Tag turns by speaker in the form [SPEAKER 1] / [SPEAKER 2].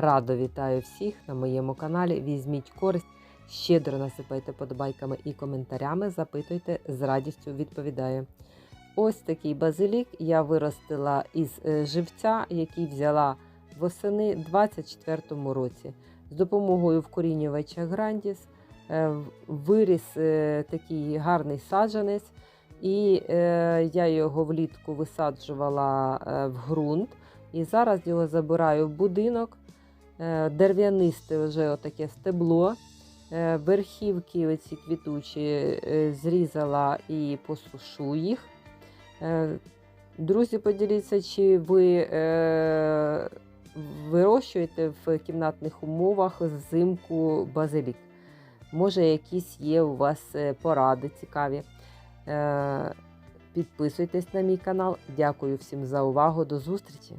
[SPEAKER 1] Радо вітаю всіх на моєму каналі. Візьміть користь, щедро насипайте подобайками і коментарями, запитуйте, з радістю відповідаю. Ось такий базилік я виростила із е, живця, який взяла восени 24-му році. З допомогою вкорінювача Грандіс е, виріс е, такий гарний саджанець, і я його влітку висаджувала в ґрунт. І зараз його забираю в будинок. Е, Дерев'янисте вже отаке стебло. Е, Верхівки оці квітучі е, зрізала і посушу їх. Друзі, поділіться, чи ви вирощуєте в кімнатних умовах взимку базилік. Може, якісь є у вас поради цікаві. Підписуйтесь на мій канал. Дякую всім за увагу. До зустрічі!